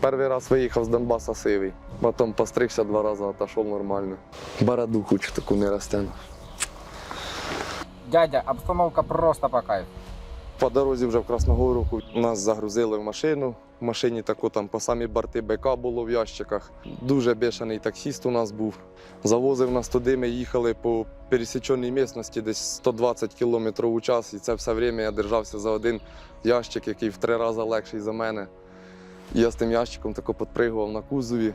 Перший раз виїхав з Донбаса сивий, потім постригся два рази, отошов нормально. Бороду хочу таку не ростяну. Дядя, обстановка просто по кайфу. По дорозі вже в Красногорівку нас загрузили в машину. В машині тако там по самі борти БК було в ящиках. Дуже бешений таксіст у нас був. Завозив нас туди, ми їхали по пересіченій місності десь 120 км у час. І це все время я держався за один ящик, який в три рази легший за мене. Я з тим ящиком тако підпригував на кузові.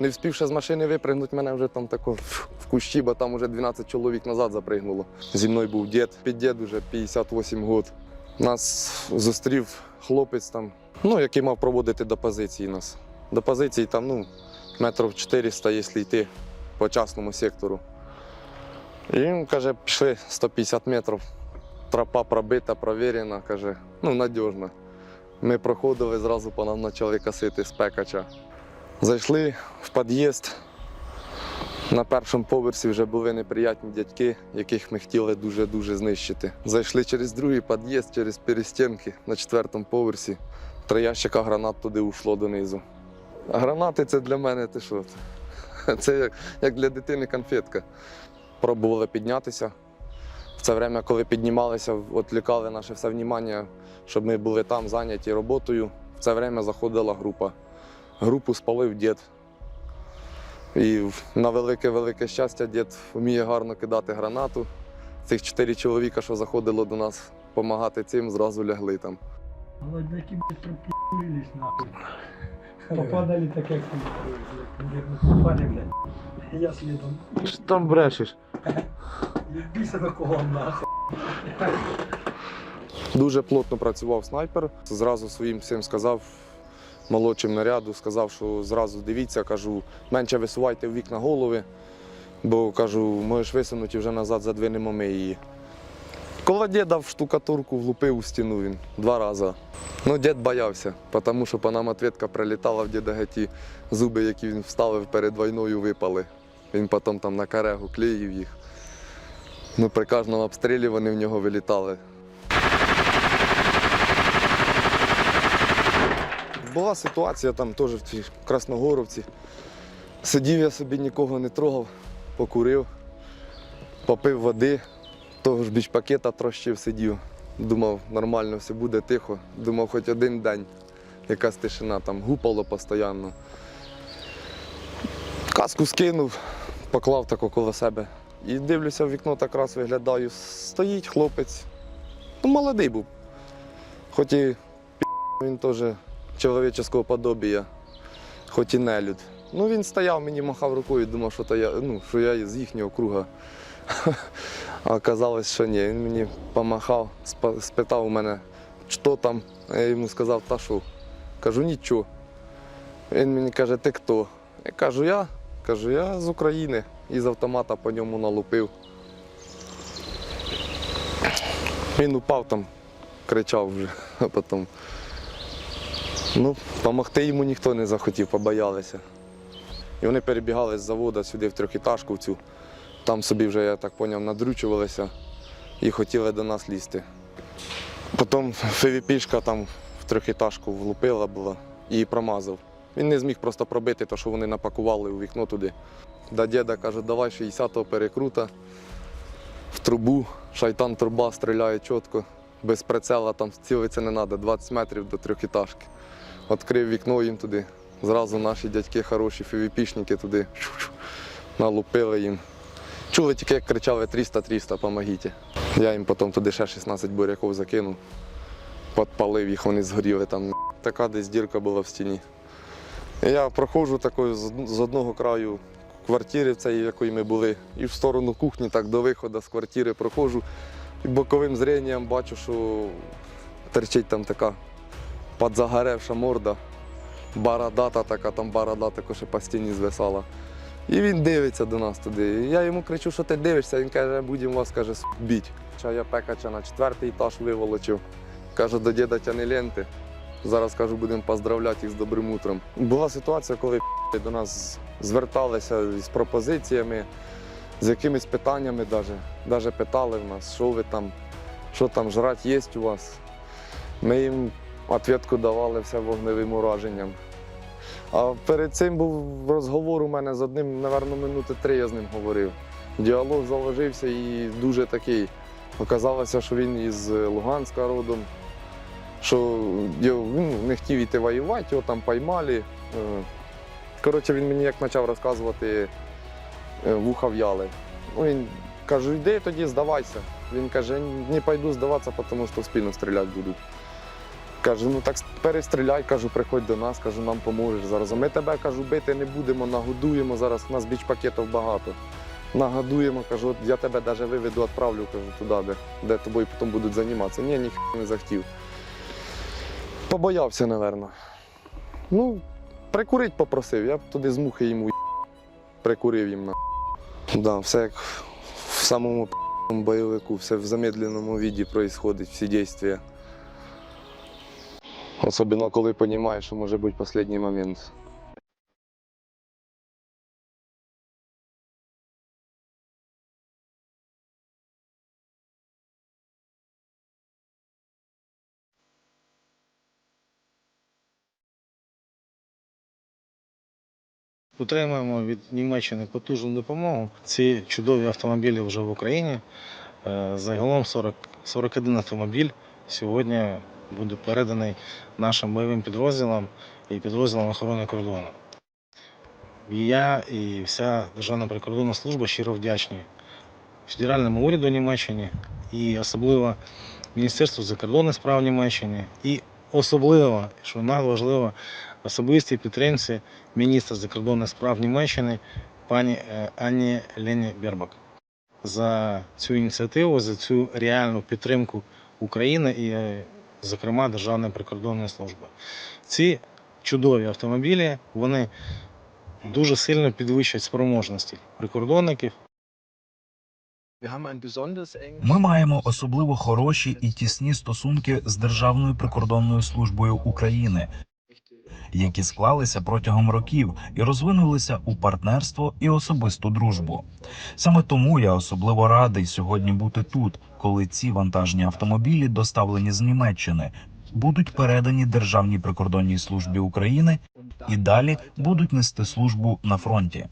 Не встигши з машини випригнути, мене вже там тако в кущі, бо там вже 12 чоловік назад запригнуло. Зі мною був дід, під дід уже 58 років. Нас зустрів хлопець там, ну, який мав проводити до позиції нас. До позиції там, ну, метрів 400, якщо йти по частному сектору. І він каже, пішли 150 метрів. Тропа пробита, провірена, каже, ну, надіжна. Ми проходили, зразу по нам почали косити з пекача. Зайшли в під'їзд. На першому поверсі вже були неприятні дядьки, яких ми хотіли дуже-дуже знищити. Зайшли через другий під'їзд, через перестінки на четвертому поверсі. Три ящика гранат туди ушло донизу. А гранати це для мене ти що? Це як, для дитини конфетка. Пробували піднятися. В це время, коли піднімалися, відлікали наше все внимання, щоб ми були там зайняті роботою. В це время заходила група. Групу спалив дід. І на велике-велике щастя, дід вміє гарно кидати гранату. Цих чотири чоловіка, що заходило до нас допомагати цим, зразу лягли там. Молодняки, блядь, пропи***лись нахуй. Попадали так, як ти. блядь, Попали, блядь. Я слідом. Що там брешеш? Бійся на кого нахуй. Дуже плотно працював снайпер. Зразу своїм всім сказав, молодшим наряду, сказав, що зразу дивіться, кажу, менше висувайте в вікна голови, бо кажу, можеш висунути вже назад задвинемо ми її. Коло діда в штукатурку влупив у стіну він два рази. Ну, дід боявся, тому що по нам ответка прилітала в діда геті зуби, які він вставив перед війною, випали. Він потім там на карегу клеїв їх. Ну, при кожному обстрілі вони в нього вилітали. Була ситуація там теж в цій Красногоровці. Сидів я собі, нікого не трогав, покурив, попив води, того ж біч пакета трощив, сидів. Думав, нормально все буде тихо. Думав, хоч один день, якась тишина, там гупало постійно. Каску скинув, поклав так около себе. І дивлюся в вікно, так раз виглядаю. Стоїть хлопець. Ну, молодий був. Хоч і він теж чоловічого подобія, хоч і нелюд. Ну він стояв, мені махав рукою, думав, що, то я, ну, що я з їхнього круга. А оказалось, що ні. Він мені помахав, спитав у мене, що там. Я йому сказав, та що. Кажу, нічого. Він мені каже, ти хто? Я кажу, я. Кажу, я з України. І з автомата по ньому налупив. Він упав там, кричав вже, а потім. Ну, допомогти йому ніхто не захотів, побоялися. І вони перебігали з заводу сюди в трьохітажку цю. Там собі вже, я так зрозумів, надрючувалися і хотіли до нас лізти. Потім ФВПшка там в трьохітажку влупила була і промазав. Він не зміг просто пробити те, що вони напакували у вікно туди. До діда каже, давай 60-го перекрута в трубу. Шайтан труба стріляє чітко, без прицела там цілитися не треба, 20 метрів до трьохітажки. Відкрив вікно їм туди. Зразу наші дядьки хороші, ФВПшники туди налупили їм. Чули тільки, як кричали 300-300, помогіть. Я їм потім туди ще 16 буряків закинув, підпалив їх, вони згоріли там. Така десь дірка була в стіні. Я проходжу такою з одного краю квартири, цієї, в якої ми були, і в сторону кухні, так до виходу з квартири проходжу. І боковим зренням бачу, що терчить там така підзагоревша морда, бородата така, там борода також по стіні звисала. І він дивиться до нас туди. Я йому кричу, що ти дивишся. Він каже, будемо вас каже, біть. Я пекача на четвертий етаж виволочив. Каже, до діда тяни ленти. Зараз кажу, будемо поздравляти їх з добрим утром. Була ситуація, коли до нас зверталися з пропозиціями, з якимись питаннями даже. Даже питали в нас, що ви там, що там жрати є у вас. Ми їм відповідку давали все вогневим ураженням. А перед цим був розговор у мене з одним, напевно, минути три я з ним говорив. Діалог заложився і дуже такий. Оказалося, що він із Луганська родом, що він не хотів йти воювати, його там поймали. Е, Коротше, він мені як почав розказувати, е, вуха в'яли. Ну, він кажу, йди тоді, здавайся. Він каже, не пойду здаватися, тому що спільно стріляти будуть. Каже, ну так перестріляй, кажу, приходь до нас, кажу, нам поможеш зараз. Ми тебе кажу, бити не будемо, нагодуємо. Зараз у нас біч пакетів багато. Нагодуємо, кажу, я тебе навіть виведу, відправлю, кажу, туди, де, де тобою потім будуть займатися. Ні, ніхто не захотів. Побоявся, напевно. Ну, прикурить попросив, я б туди з мухи йому прикурив їм на. Да, все як в самому бойовику, все в замедленому віді відбувається, всі дії. Особливо, коли розумієш, що може бути останній момент. Отримуємо від Німеччини потужну допомогу. Ці чудові автомобілі вже в Україні. Е, Загалом 40, 41 автомобіль сьогодні буде переданий нашим бойовим підрозділам і підрозділам охорони кордону. Я і вся Державна прикордонна служба щиро вдячні федеральному уряду Німеччини і особливо Міністерству закордонних справ Німеччини і особливо, що надважливо, особистій підтримці міністра закордонних справ Німеччини пані е, Анні Лені Бербак. За цю ініціативу, за цю реальну підтримку України і, е, зокрема, Державної прикордонної служби. Ці чудові автомобілі вони дуже сильно підвищать спроможності прикордонників. Ми маємо особливо хороші і тісні стосунки з Державною прикордонною службою України, які склалися протягом років і розвинулися у партнерство і особисту дружбу. Саме тому я особливо радий сьогодні бути тут, коли ці вантажні автомобілі, доставлені з Німеччини, будуть передані Державній прикордонній службі України і далі будуть нести службу на фронті.